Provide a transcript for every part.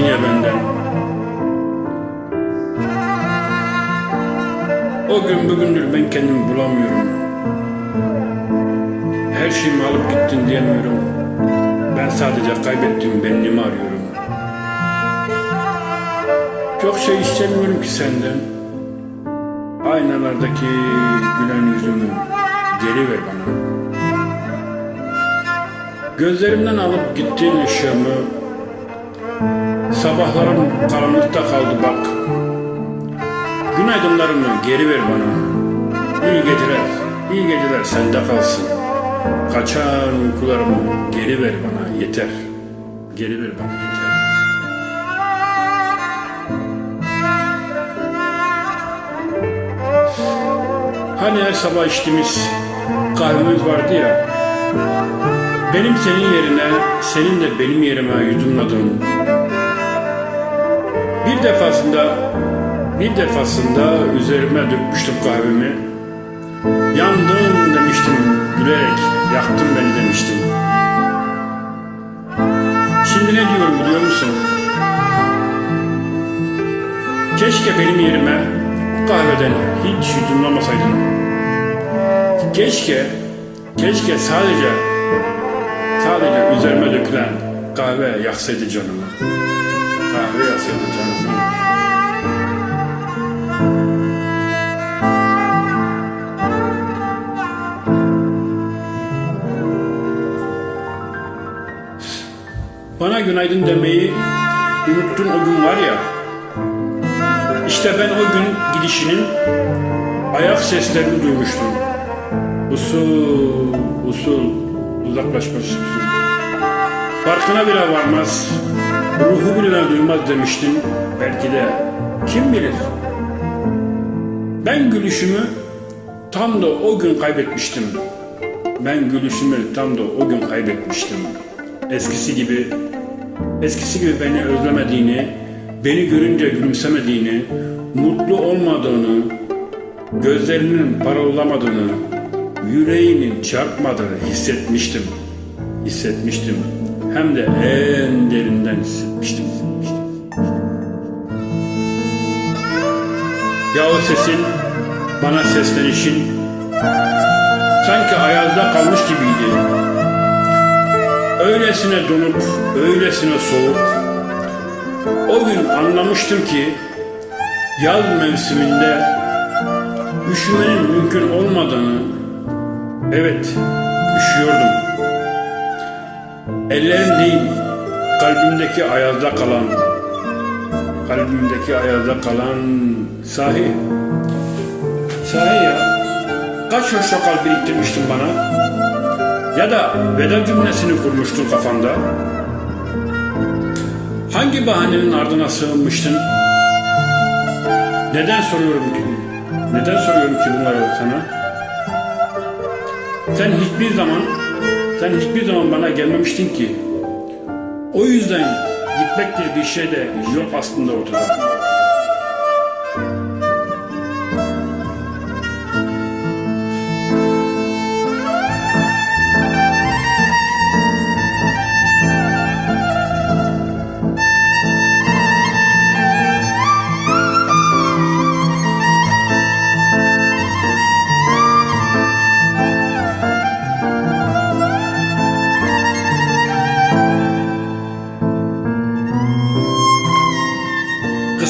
sen gittin ya benden. O gün bugündür ben kendimi bulamıyorum. Her şeyimi alıp gittin diyemiyorum. Ben sadece kaybettiğim benliğimi arıyorum. Çok şey istemiyorum ki senden. Aynalardaki gülen yüzümü geri ver bana. Gözlerimden alıp gittiğin ışığımı Sabahlarım karanlıkta kaldı bak. Günaydınlarımı geri ver bana. İyi geceler, iyi geceler sende kalsın. Kaçan uykularımı geri ver bana yeter. Geri ver bana yeter. Hani her sabah içtiğimiz kahvemiz vardı ya benim senin yerine, senin de benim yerime yudumladın. Bir defasında, bir defasında üzerime dökmüştüm kahvemi. Yandım demiştim gülerek, yaktın beni demiştim. Şimdi ne diyorum biliyor musun? Keşke benim yerime bu kahveden hiç yudumlamasaydın. Keşke, keşke sadece Sadece üzerime dökülen kahve yaksaydı canımı. Bana günaydın demeyi unuttun o gün var ya. İşte ben o gün gidişinin ayak seslerini duymuştum. Usul, usul, uzaklaşması usul. Farkına bile varmaz, ruhu bile duymaz demiştin. Belki de kim bilir. Ben gülüşümü tam da o gün kaybetmiştim. Ben gülüşümü tam da o gün kaybetmiştim. Eskisi gibi, eskisi gibi beni özlemediğini, beni görünce gülümsemediğini, mutlu olmadığını, gözlerinin parıldamadığını, yüreğinin çarpmadığını hissetmiştim. Hissetmiştim. Hem de en derinden hissetmiştim. Ya o sesin, bana seslenişin sanki ayazda kalmış gibiydi. Öylesine donuk, öylesine soğuk. O gün anlamıştım ki yaz mevsiminde üşümenin mümkün olmadığını, evet üşüyordum. Ellerin değil, kalbimdeki ayazda kalan, kalbimdeki ayazda kalan sahi, sahi ya, kaç hoşçakal biriktirmiştin bana? Ya da veda cümlesini kurmuştun kafanda? Hangi bahanenin ardına sığınmıştın? Neden soruyorum ki? Neden soruyorum ki bunları sana? Sen hiçbir zaman, sen hiçbir zaman bana gelmemiştin ki. O yüzden gitmek diye bir şey de yok aslında ortada.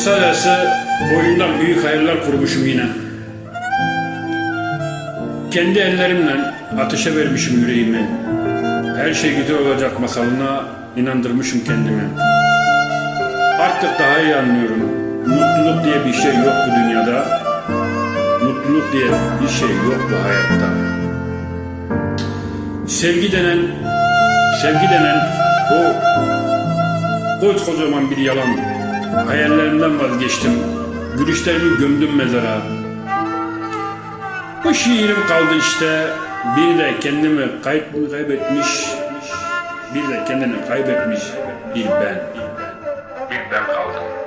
Kısacası boyundan büyük hayaller kurmuşum yine. Kendi ellerimle ateşe vermişim yüreğimi. Her şey güzel olacak masalına inandırmışım kendimi. Artık daha iyi anlıyorum. Mutluluk diye bir şey yok bu dünyada. Mutluluk diye bir şey yok bu hayatta. Sevgi denen, sevgi denen o kocaman bir yalan. Hayallerimden vazgeçtim. Gülüşlerimi gömdüm mezara. Bu şiirim kaldı işte. Bir de kendimi kayıp kaybetmiş, bir de kendini kaybetmiş bir ben. Bir ben kaldım.